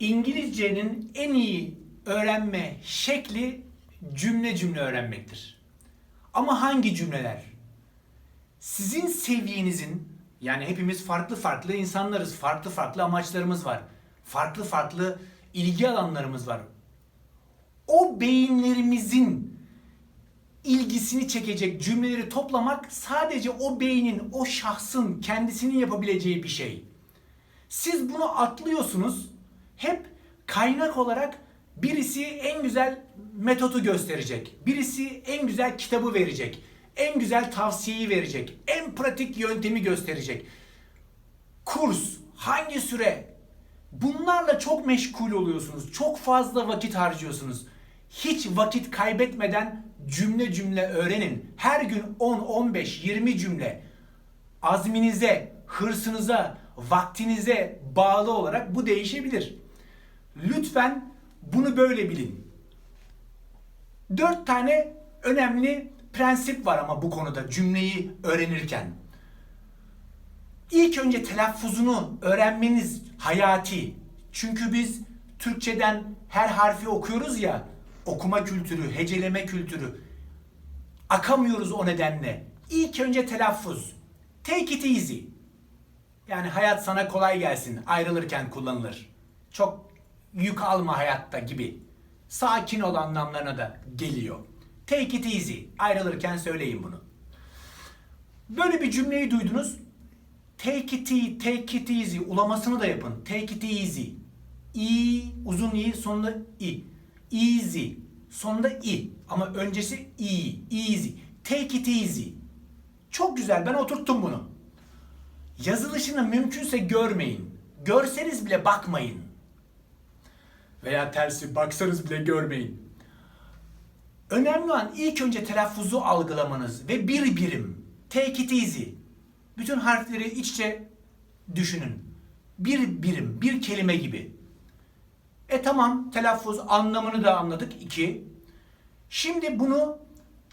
İngilizcenin en iyi öğrenme şekli cümle cümle öğrenmektir. Ama hangi cümleler? Sizin seviyenizin yani hepimiz farklı farklı insanlarız. Farklı farklı amaçlarımız var. Farklı farklı ilgi alanlarımız var. O beyinlerimizin ilgisini çekecek cümleleri toplamak sadece o beynin, o şahsın kendisinin yapabileceği bir şey. Siz bunu atlıyorsunuz. Hep kaynak olarak birisi en güzel metodu gösterecek. Birisi en güzel kitabı verecek. En güzel tavsiyeyi verecek. En pratik yöntemi gösterecek. Kurs, hangi süre? Bunlarla çok meşgul oluyorsunuz. Çok fazla vakit harcıyorsunuz. Hiç vakit kaybetmeden cümle cümle öğrenin. Her gün 10, 15, 20 cümle azminize, hırsınıza, vaktinize bağlı olarak bu değişebilir. Lütfen bunu böyle bilin. Dört tane önemli prensip var ama bu konuda cümleyi öğrenirken. İlk önce telaffuzunu öğrenmeniz hayati. Çünkü biz Türkçeden her harfi okuyoruz ya, okuma kültürü, heceleme kültürü. Akamıyoruz o nedenle. İlk önce telaffuz. Take it easy. Yani hayat sana kolay gelsin. Ayrılırken kullanılır. Çok yük alma hayatta gibi. Sakin ol anlamlarına da geliyor. Take it easy. Ayrılırken söyleyin bunu. Böyle bir cümleyi duydunuz. Take it, e- take it easy ulamasını da yapın. Take it easy. i uzun i sonunda i. Easy sonunda i ama öncesi i. Easy. Take it easy. Çok güzel ben oturttum bunu. Yazılışını mümkünse görmeyin. Görseniz bile bakmayın. Veya tersi baksanız bile görmeyin. Önemli olan ilk önce telaffuzu algılamanız ve bir birim. Take it easy. Bütün harfleri iç düşünün. Bir birim, bir kelime gibi. E tamam telaffuz anlamını da anladık. iki. Şimdi bunu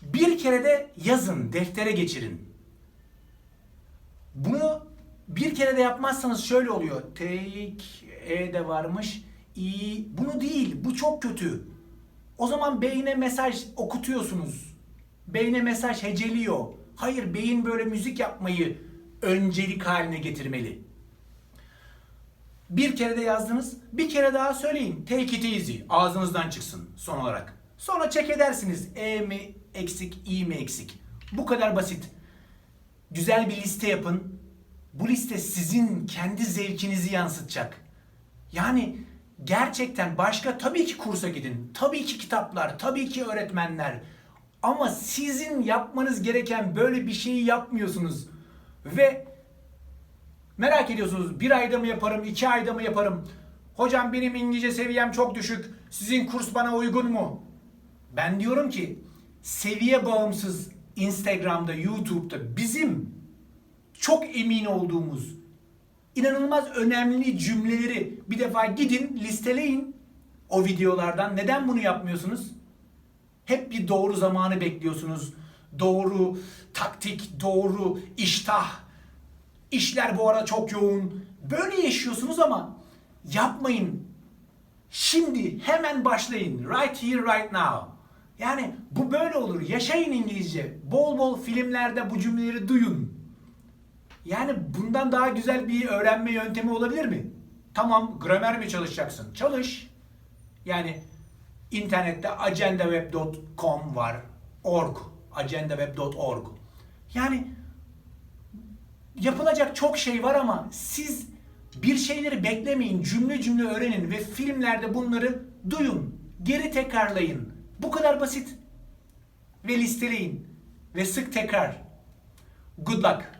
bir kere de yazın, deftere geçirin. Bunu bir kere de yapmazsanız şöyle oluyor. Take, e de varmış. İ, bunu değil. Bu çok kötü. O zaman beyne mesaj okutuyorsunuz. Beyne mesaj heceliyor. Hayır beyin böyle müzik yapmayı öncelik haline getirmeli. Bir kere de yazdınız, bir kere daha söyleyin. Take it easy. Ağzınızdan çıksın son olarak. Sonra check edersiniz. E mi eksik, i mi eksik. Bu kadar basit. Güzel bir liste yapın. Bu liste sizin kendi zevkinizi yansıtacak. Yani gerçekten başka tabii ki kursa gidin. Tabii ki kitaplar, tabii ki öğretmenler. Ama sizin yapmanız gereken böyle bir şeyi yapmıyorsunuz. Ve merak ediyorsunuz bir ayda mı yaparım, iki ayda mı yaparım? Hocam benim İngilizce seviyem çok düşük. Sizin kurs bana uygun mu? Ben diyorum ki seviye bağımsız Instagram'da, YouTube'da bizim çok emin olduğumuz inanılmaz önemli cümleleri bir defa gidin listeleyin o videolardan. Neden bunu yapmıyorsunuz? Hep bir doğru zamanı bekliyorsunuz. Doğru taktik, doğru iştah. İşler bu ara çok yoğun. Böyle yaşıyorsunuz ama yapmayın. Şimdi hemen başlayın. Right here, right now. Yani bu böyle olur. Yaşayın İngilizce. Bol bol filmlerde bu cümleleri duyun. Yani bundan daha güzel bir öğrenme yöntemi olabilir mi? Tamam gramer mi çalışacaksın? Çalış. Yani internette agendaweb.com var. org. agendaweb.org. Yani yapılacak çok şey var ama siz bir şeyleri beklemeyin. Cümle cümle öğrenin ve filmlerde bunları duyun. Geri tekrarlayın. Bu kadar basit. Ve listeleyin. Ve sık tekrar. Good luck.